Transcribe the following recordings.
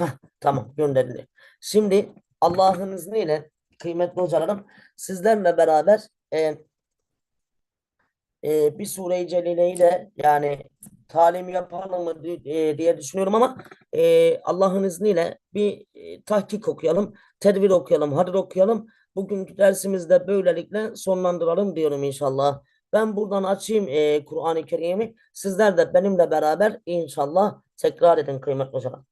Heh, tamam gönderildi. Şimdi Allah'ın izniyle kıymetli hocalarım sizlerle beraber e, e, bir sure-i celileyle yani talim yapalım mı e, diye düşünüyorum ama e, Allah'ın izniyle bir e, tahkik okuyalım, tedbir okuyalım, hadir okuyalım. Bugünkü dersimizde böylelikle sonlandıralım diyorum inşallah. Ben buradan açayım e, Kur'an-ı Kerim'i. Sizler de benimle beraber inşallah tekrar edin kıymetli hocalarım.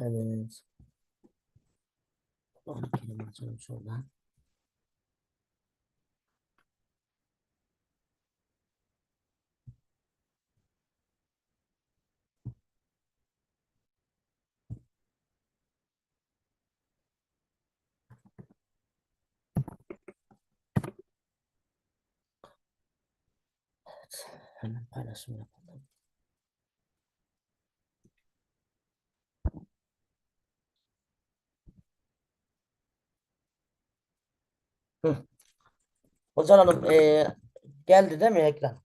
Evet. Kur'an-ı Kerim açalım şuradan. Hemen paylaşım yapalım. Hı. Hocalarım eee, geldi değil mi ekran?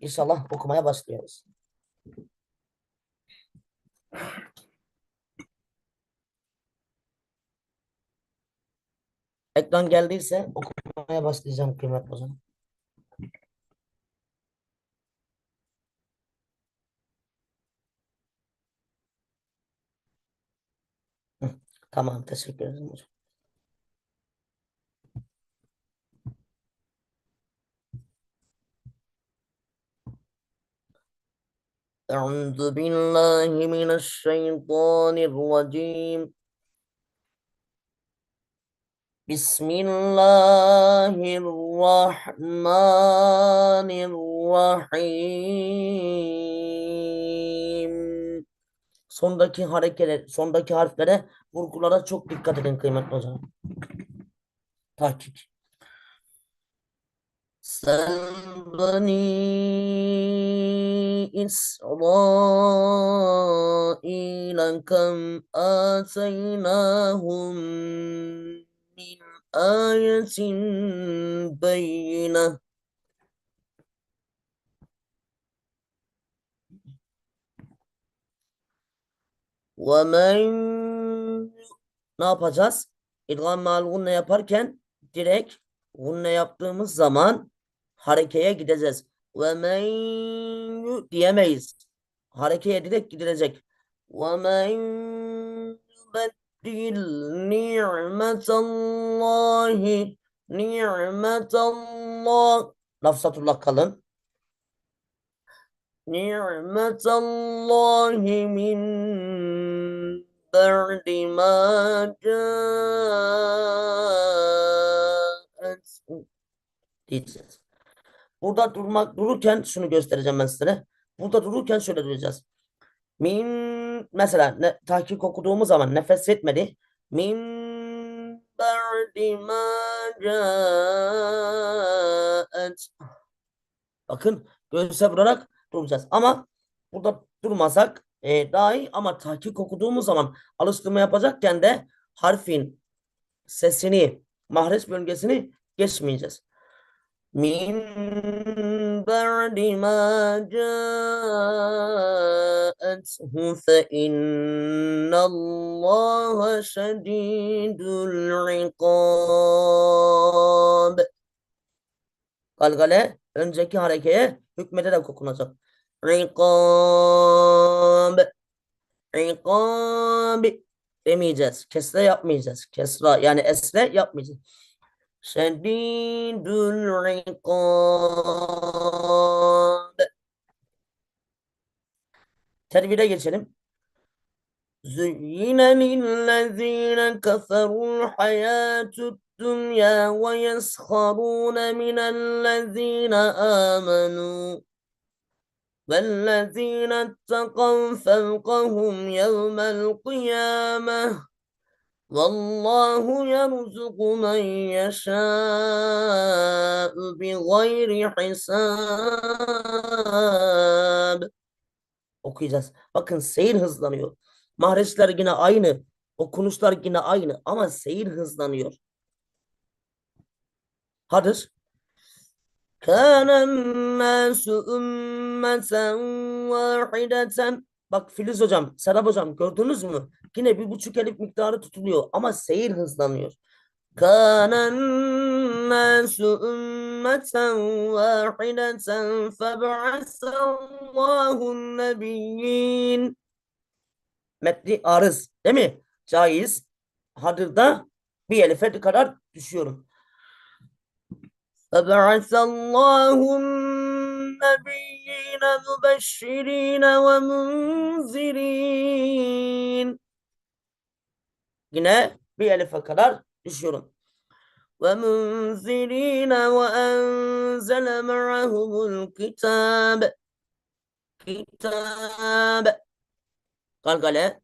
İnşallah okumaya başlıyoruz. Ekran geldiyse okumaya başlayacağım kıymetli. Hı. Tamam teşekkür ederim hocam. أعوذ بالله من الشيطان الرجيم بسم الله الرحمن الرحيم Sondaki hareketlere, sondaki harflere, vurgulara çok dikkat edin kıymetli hocam. Tahkik. سل بني إسرائيل كم آتيناهم من آية بينة ومن ne yapacağız? İdgam mal gunne yaparken direkt gunne yaptığımız zaman harekeye gideceğiz. Ve men diyemeyiz. Harekeye direkt gidilecek. Ve men yubeddil ni'metallahi ni'metallah lafzatullah kalın. Ni'metallahi min ba'di ma ca'at diyeceğiz. Burada durmak dururken şunu göstereceğim ben size. Burada dururken şöyle duracağız. Min mesela ne, tahkik okuduğumuz zaman nefes yetmedi. Min ba'di ma ca'at Bakın göğüse vurarak duracağız. Ama burada durmasak e, daha iyi ama tahkik okuduğumuz zaman alıştırma yapacakken de harfin sesini, mahreç bölgesini geçmeyeceğiz. Min ba'di ma ca'athu fe innallaha şedidul ikab. Galgale önceki harekeye hükmederek okunacak. İkab. İkab demeyeceğiz. Kesre yapmayacağız. Kesra yani esre yapmayacağız. Şedidul ikab. Tervire geçelim. زين للذين كفروا الحياة الدنيا ويسخرون من الذين آمنوا والذين اتقوا فوقهم يوم القيامة Vallahu yerzuku men yeşâ'u bi gayri hisab. Okuyacağız. Bakın seyir hızlanıyor. Mahreçler yine aynı. Okunuşlar yine aynı ama seyir hızlanıyor. Hadır. Kânen nâsü ümmeten vâhideten. Bak Filiz hocam, Serap hocam gördünüz mü? Yine bir buçuk elif miktarı tutuluyor ama seyir hızlanıyor. Kanen nasu ümmeten vahideten feb'asallahu nebiyyin. Metni arız değil mi? Caiz. Hadırda bir elife kadar düşüyorum. Feb'asallahu nebiyyin. مبشرين ومنذرين. Yine bir elife kadar düşüyorum. ومنذرين وأنزل معهم الكتاب. كتاب. قال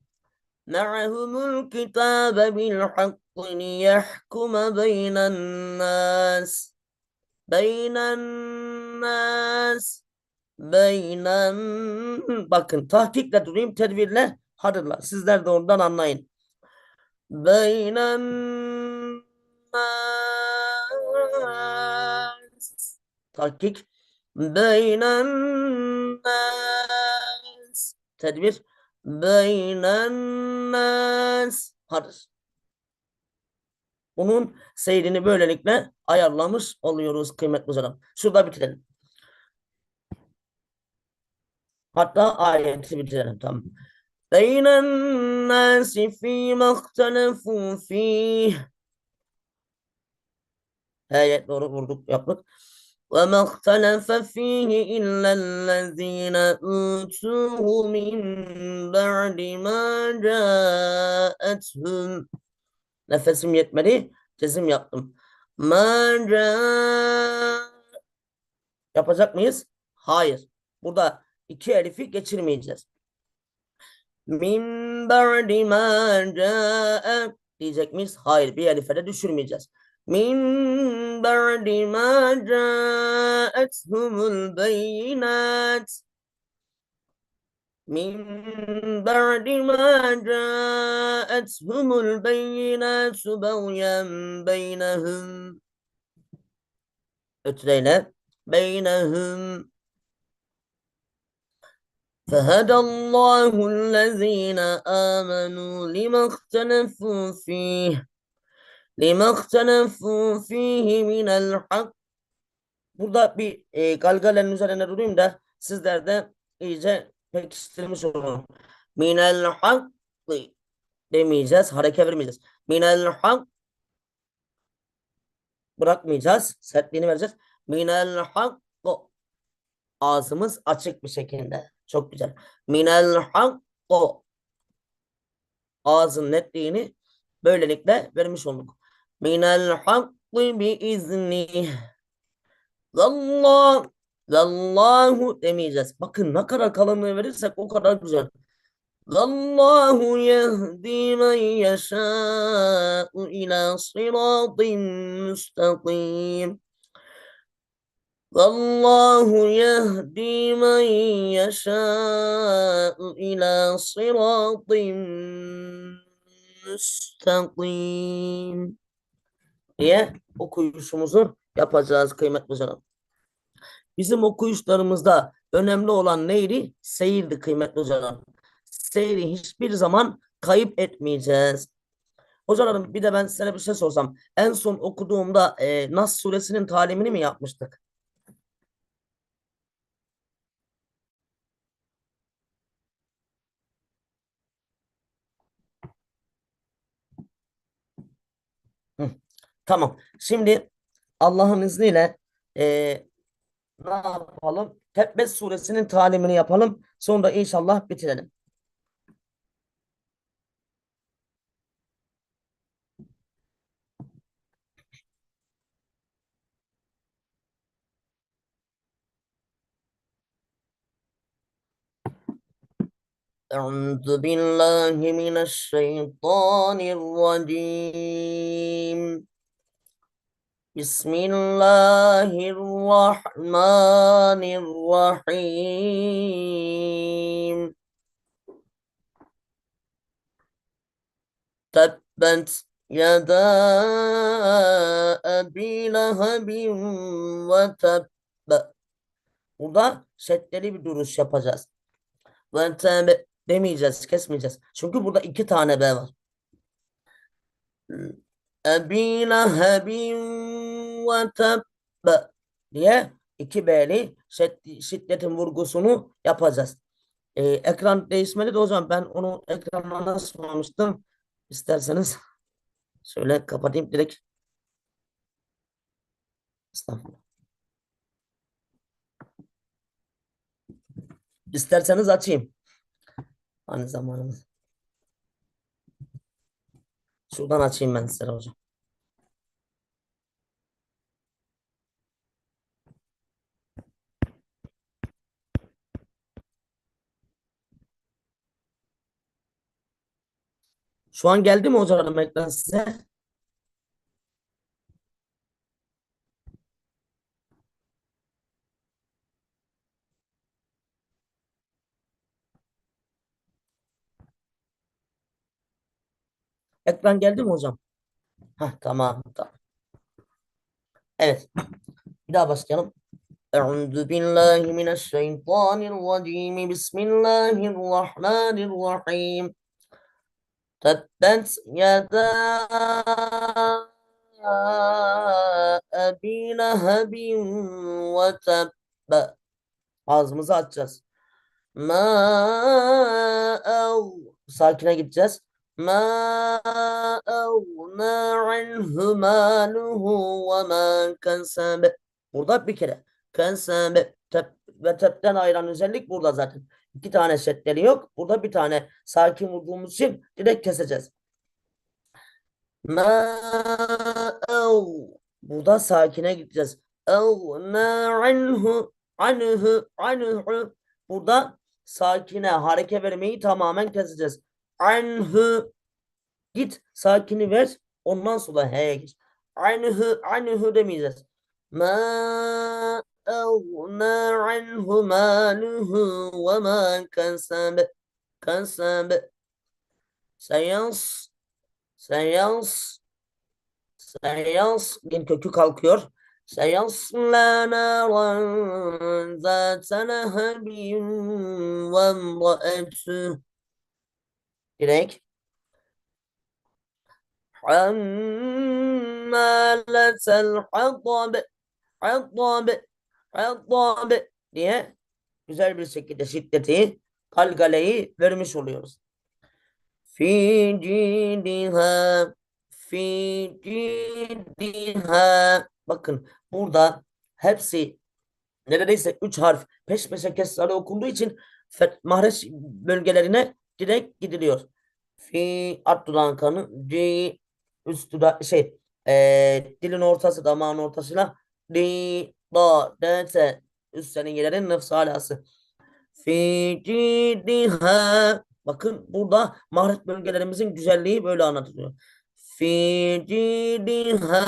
معهم الكتاب بالحق ليحكم بين الناس. beynen nas beynen. Bakın tahkikle durayım tedbirle hadırla sizler de ondan anlayın. Beynen. Tahkik. Beynen. Tedbir. Beynen. Hadır bunun seyrini böylelikle ayarlamış oluyoruz kıymetli hocam. Şurada bitirelim. Hatta ayeti bitirelim. Tamam. Beynen nasi fîmâ ihtelefû fîh. Ayet doğru vurduk yaptık. وما اختلف فيه إلا الذين أوتوه من بعد ما جاءتهم Nefesim yetmedi. Cezim yaptım. Maca yapacak mıyız? Hayır. Burada İki elifi geçirmeyeceğiz. Min ba'di ma ca'ak diyecek miyiz? Hayır bir elife de düşürmeyeceğiz. Min ba'di ma ca'athumul beyinat min ba'di ma ca'athumul beyinatu bevyen beynehum ötüleyle beynehum فهدى الله الذين آمنوا لما اختلفوا فيه لما اختلفوا فيه من الحق Burada bir e, galgalenin üzerine durayım da sizler de iyice pekiştirmiş onu. Minel hakkı demeyeceğiz. Hareket vermeyeceğiz. Minel hak bırakmayacağız. Sertliğini vereceğiz. Minel hakkı ağzımız açık bir şekilde. Çok güzel. Minel hakkı ağzın netliğini böylelikle vermiş olduk. Minel hakkı bi izni. Allah Vallahu demeyeceğiz. Bakın ne kadar kalınlığı verirsek o kadar güzel. Vallahu yehdi men yeşâ'u ila sıratin müstakim. Vallahu yehdi men yeşâ'u ila sıratin müstakim diye okuyuşumuzu yapacağız kıymetli canım. Bizim okuyuşlarımızda önemli olan neydi? Seyirdi kıymetli hocalarım. Seyri hiçbir zaman kayıp etmeyeceğiz. Hocalarım bir de ben size bir şey sorsam. En son okuduğumda e, Nas suresinin talimini mi yapmıştık? Hı, tamam. Şimdi Allah'ın izniyle e, ne yapalım? Tebbet suresinin talimini yapalım. Sonra inşallah bitirelim. أعوذ بالله من الشيطان الرجيم بسم الله الرحمن الرحيم تبت يدا أبي لهب وتب Burada şeddeli bir duruş yapacağız. Ve tebe demeyeceğiz, kesmeyeceğiz. Çünkü burada iki tane B var. Ebi lehebin ve tebbe diye iki B'li şiddet- şiddetin vurgusunu yapacağız. Ee, ekran değişmeli de o zaman ben onu ekrana nasıl almıştım? İsterseniz şöyle kapatayım direkt. Estağfurullah. İsterseniz açayım. Hani zamanımız. Şuradan açayım ben size hocam. Şu an geldi mi hocam ekran size? Ekran geldi mi hocam? Heh, tamam, tamam. Evet. Bir daha başlayalım. Euzu billahi mineşşeytanirracim. Bismillahirrahmanirrahim. Tebbet yeda Ebi Lehebin ve tebbe. Ağzımızı açacağız. Ma sakine gideceğiz. Ma evna anhu maluhu ve ma kesebe. Burada bir kere kesebe tep ve tepten ayıran özellik burada zaten. İki tane şeddeli yok. Burada bir tane sakin vurduğumuz için direkt keseceğiz. Ma ev burada sakine gideceğiz. Anhu Burada sakine hareke vermeyi tamamen keseceğiz. Git sakini ver ondan sonra h'ye geç. Anhu anhu demeyeceğiz. Ma evna anhu maluhu ve ma kasabe kasabe seyans seyans seyans gen kökü kalkıyor. سيصلى نارا ذات لهب وامرأته direkt حمالة الحطب حطب Eddâbe diye güzel bir şekilde şiddeti, kalgaleyi vermiş oluyoruz. Fi cidiha fi cidiha Bakın burada hepsi neredeyse üç harf peş peşe kesrarı okunduğu için mahreç bölgelerine direkt gidiliyor. Fi attulan kanı di üstü da şey e, dilin ortası damağın ortasına di Dâdete üstlerine gelenin nefs halası. Fi cidiha. Bakın burada maharet bölgelerimizin güzelliği böyle anlatılıyor. Fi cidiha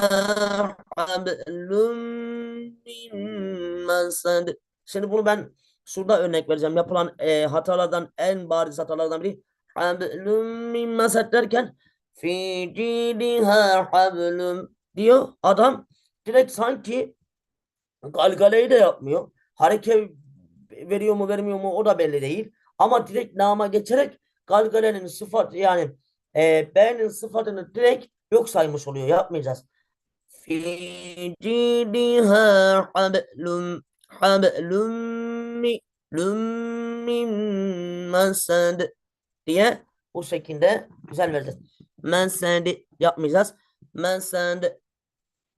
hablum. Şimdi bunu ben şurada örnek vereceğim. Yapılan e, hatalardan en bariz hatalardan biri hablum min masad derken fi cidiha hablum diyor adam direkt sanki galgaleyi de yapmıyor. Hareket veriyor mu vermiyor mu o da belli değil. Ama direkt nama geçerek galgalenin sıfat yani e, B'nin sıfatını direkt yok saymış oluyor. Yapmayacağız. Fi cidiha hablum hablum mi lum min masad diye bu şekilde güzel vereceğiz. Masad yapmayacağız. Masad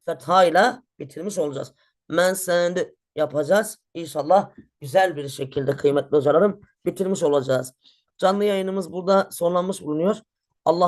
fethayla bitirmiş olacağız. Masad yapacağız. İnşallah güzel bir şekilde kıymetli hocalarım bitirmiş olacağız. Canlı yayınımız burada sonlanmış bulunuyor. Allah